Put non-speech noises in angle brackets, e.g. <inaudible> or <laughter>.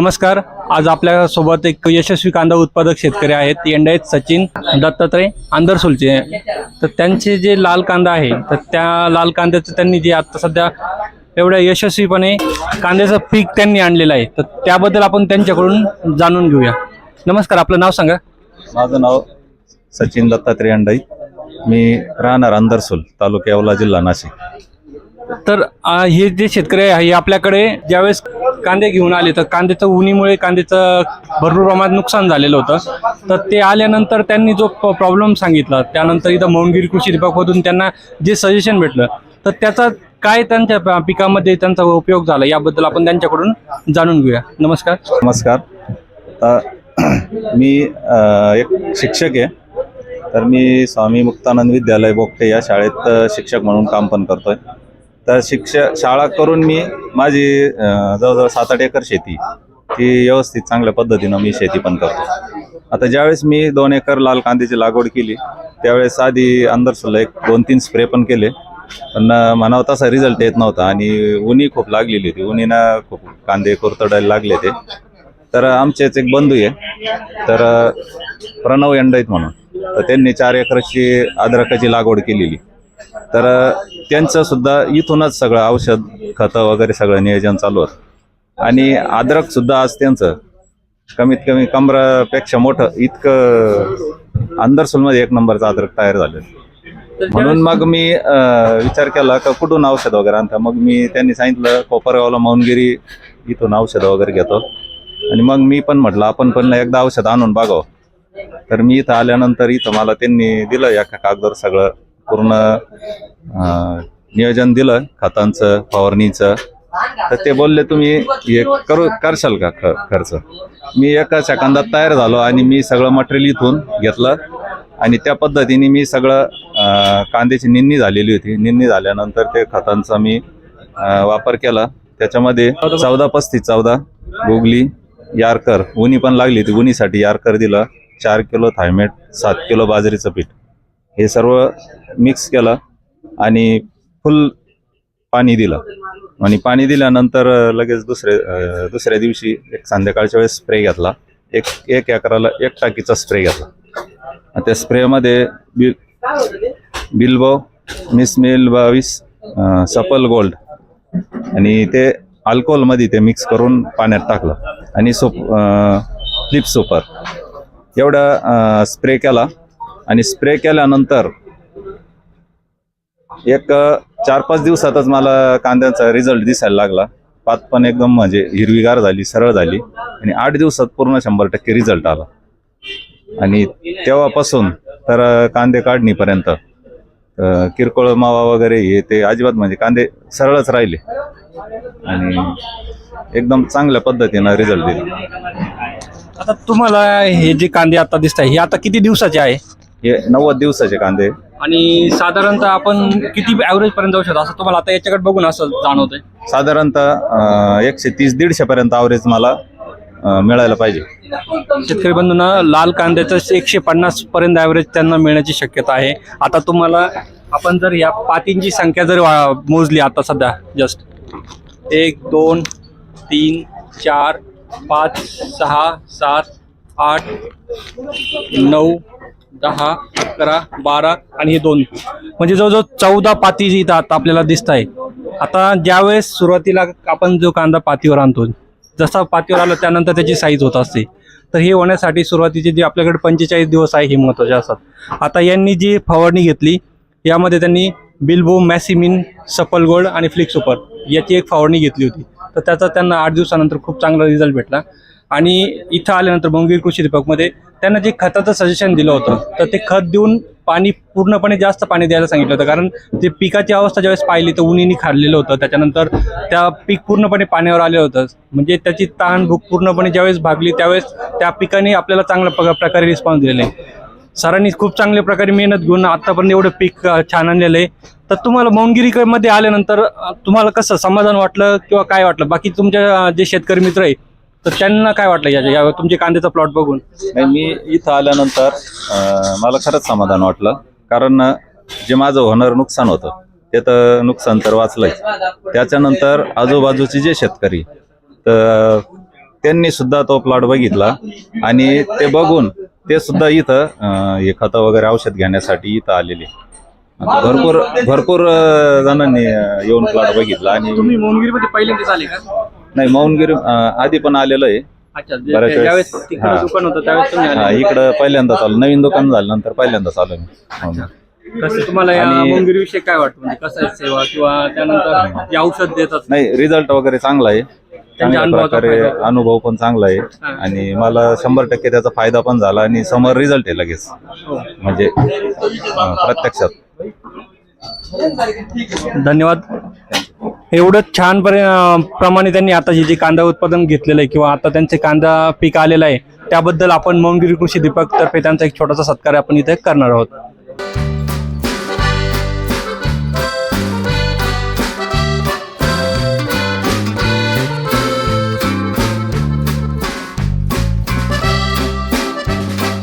नमस्कार. आज आपल्यासोबत एक यशस्वी कांदा उत्पादक शेतकरी आहेत. एंड आहेत सचिन दत्तात्रय आंदरसोलचे. तर त्यांचे जे लाल कांदा आहे तर त्या लाल कांद्याचं त्यांनी जे आता सध्या एवढ्या यशस्वीपणे कांद्याचं पीक त्यांनी आणलेलं आहे तर त्याबद्दल आपण त्यांच्याकडून जाणून घेऊया. नमस्कार आपलं नाव सांगा. माझं नाव सचिन दत्तात्रय अंडाई. मी राहणार अंदरसोल तालुका येवला जिल्हा नाशिक. तर हे जे शेतकरी आहे हे आपल्याकडे ज्यावेळेस कांदे घेऊन आले तर कांद्याचं उन्हीमुळे कांद्याचं भरपूर प्रमाणात नुकसान झालेलं होतं. तर ते आल्यानंतर त्यांनी जो प्रॉब्लेम सांगितला त्यानंतर इथं मौनगिरी कृषी विभागमधून त्यांना जे सजेशन भेटलं तर त्याचा काय त्यांच्या पिकामध्ये त्यांचा उपयोग झाला याबद्दल आपण त्यांच्याकडून जाणून घेऊया. नमस्कार. नमस्कार. <clears throat> मी एक शिक्षक आहे. तर मी स्वामी मुक्तानंद विद्यालय बोगटे या शाळेत शिक्षक म्हणून काम पण करतोय. तर शिक्षक शाळा करून मी माझी जवळजवळ सात आठ एकर शेती ती व्यवस्थित चांगल्या पद्धतीनं मी शेती पण करतो. आता ज्यावेळेस मी दोन एकर लाल कांद्याची लागवड केली त्यावेळेस आधी अंदरसुला एक दोन तीन स्प्रे पण केले. पण म्हणावं तसा रिझल्ट येत नव्हता आणि उन्ही खूप लागलेली होती. उन्हीनं खूप कांदे कुरतडायला लागले ते. तर आमचेच एक बंधू आहे. तर प्रणव यंडाईत म्हणून. तर त्यांनी चार एकरची अद्रकाची लागवड केलेली. तर त्यांचं सुद्धा इथूनच सगळं औषध खतं वगैरे सगळं नियोजन चालू होतं. आणि अद्रक सुद्धा आज त्यांचं. कमीत कमी कमरापेक्षा मोठं इतकं अंदरसोलमध्ये एक नंबरचं अद्रक तयार झालं म्हणून मग मी विचार केला का कुठून औषध वगैरे आणता? मग मी त्यांनी सांगितलं कोपरगावला मौनगिरी इथून औषधं वगैरे घेतो. आणि मग मी पण म्हटलं आपण पण एकदा औषध आणून बघावं. तर मी इथं आल्यानंतर इथं मला त्यांनी दिलं एका कागदावर सगळं. पूर्ण नियोजन दिलं खतांचं फवारणीचं. तर ते बोलले तुम्ही हे करू करशाल का ख खर्च? मी एका सेकंदात तयार झालो आणि मी सगळं मटेरियल इथून घेतलं. आणि त्या पद्धतीने मी सगळं कांद्याची निन्नी झालेली होती. निन्नी झाल्यानंतर ते खतांचा मी वापर केला. त्याच्यामध्ये चौदा पस्तीस चौदा गुगली यारकर. उनी पण लागली होती. उनीसाठी यारकर दिलं. चार किलो थायमेट सात किलो बाजरीचं पीठ. हे सर्व मिक्स केलं आणि फुल पाणी दिलं. आणि पाणी दिल्यानंतर लगेच दुसरे दुसऱ्या दिवशी एक संध्याकाळच्या वेळेस स्प्रे घेतला. एक एक एकराला एक टाकीचा स्प्रे घेतला. त्या स्प्रेमध्ये बिल बिल्बो मिसमिल बावीस सपल गोल्ड आणि ते अल्कोहोलमध्ये ते मिक्स करून पाण्यात टाकलं. आणि सोप फ्लिप सुपर एवढा स्प्रे केला. आणि स्प्रे केल्यानंतर एक चार पाच दिवसातच मला कांद्याचा रिझल्ट दिसायला लागला. पात पण एकदम म्हणजे हिरवीगार झाली सरळ झाली आणि आठ दिवसात पूर्ण शंभर टक्के रिझल्ट आला. आणि तेव्हापासून तर कांदे काढणीपर्यंत किरकोळ मावा वगैरे हे ते अजिबात म्हणजे कांदे सरळच राहिले. आणि एकदम चांगल्या पद्धतीनं रिझल्ट दिला. आता तुम्हाला हे जे कांदे आता दिसत आहे हे आता किती दिवसाचे आहे? हे नव्वद दिवसाचे कांदे. आणि साधारणतः आपण किती ॲव्हरेज पर्यंत जाऊ शकतो? असं तुम्हाला आता याच्याकडे बघून असं जाणवतंय. साधारणतः अ, एकशे तीस दीडशे पर्यंत आवरेज मला अ, मिळायला पाहिजे. शेतकरी बंधूंना लाल कांद्याचं एकशे पन्नास पर्यंत ॲव्हरेज त्यांना मिळण्याची शक्यता आहे. आता तुम्हाला आपण जर या पातींची संख्या जर वा- मोजली आता सध्या जस्ट एक दोन तीन चार पाच सहा सात आठ नऊ दहा अकरा बारा आणि हे दोन. म्हणजे जवळजवळ चौदा पाती जी इथं आता आपल्याला दिसत आहे आता ज्यावेळेस सुरुवातीला आपण जो कांदा पातीवर आणतो जसा पातीवर आला त्यानंतर त्याची साईज होत असते. तर हे होण्यासाठी सुरुवातीचे जे आपल्याकडे पंचेचाळीस दिवस आहे हे महत्त्वाचे असतात. आता यांनी जी फवारणी घेतली यामध्ये त्यांनी बिल्बो मॅसिमिन सपल गोल्ड आणि फ्लिक सुपर याची एक फवारणी घेतली होती. तर त्याचा त्यांना आठ दिवसानंतर खूप चांगला रिझल्ट भेटला. आणि इथं आल्यानंतर बंगीर कृषी दीपकमध्ये त्यांना जे खताचं सजेशन दिलं होतं तर ते खत देऊन पाणी पूर्णपणे जास्त पाणी द्यायला सांगितलं होतं. कारण ते पिकाची अवस्था ज्यावेळेस पाहिली तर उन्हीने खाल्लेलं होतं. त्याच्यानंतर त्या पीक पूर्णपणे पाण्यावर आलं होतं. म्हणजे त्याची ताण भूक पूर्णपणे ज्यावेळेस भागली त्यावेळेस त्या पिकाने आपल्याला चांगल्या प प्रकारे रिस्पॉन्स दिलेला आहे. सरांनी खूप चांगल्या प्रकारे मेहनत घेऊन आतापर्यंत एवढं पीक छान आणलेलं आहे. तर तुम्हाला मौनगिरीमध्ये आल्यानंतर तुम्हाला कसं समाधान वाटलं किंवा काय वाटलं? बाकी तुमच्या जे शेतकरी मित्र आहे तर त्यांना काय वाटलं याच्या या तुमचे कांद्याचा प्लॉट बघून? नाही मी इथं आल्यानंतर अं, मला खरंच समाधान वाटलं. कारण अं, जे माझं होणार नुकसान होतं ते तर नुकसान तर वाचलंय. त्याच्यानंतर आजूबाजूचे जे शेतकरी तर त्यांनी सुद्धा तो प्लॉट बघितला. आणि ते बघून ते सुद्धा इथं अं, हे खतं वगैरे औषध घेण्यासाठी इथं आलेले. आता भरपूर भरपूर अं, जणांनी अं, येऊन प्लॉट बघितला आणि तुम्ही मोहनगिरीमध्ये पहिल्यांदाच आले का? नाही मौनगिरी अं, आधी पण आलेलं आहे. अच्छा जे- बऱ्याच वेळेस- ज्यावेळेस तिकडे हा. दुकान होतं त्यावेळेस तुम्ही हा आले. इकडं पहिल्यांदाच आलो नवीन दुकान झाल्यानंतर पहिल्यांदाच आलो मी हो. कसं तुम्हाला या आणि- मोहनगिरी विषयी काय वाटतं? म्हणजे कसं आहे सेवा किंवा त्यानंतर जे औषध देतात? नाही रिझल्ट वगैरे चांगला आहे. चांगल्या अनुभवाचा प्रकारे फायदा. अनुभव पण चांगला आहे. हा. आणि मला शंभर टक्के त्याचा फायदा पण झाला आणि समोर रिझल्ट आहे लगेच. हो. म्हणजे अं, प्रत्यक्षात. धन्यवाद. एवढं छान प्रमाणे त्यांनी आता जे जे कांदा उत्पादन घेतलेलं आहे किंवा आता त्यांचे कांदा पीक आलेलं आहे त्याबद्दल आपण मोहनगिरी कृषी दीपक तर्फे त्यांचा एक छोटासा सत्कार आपण इथे करणार आहोत.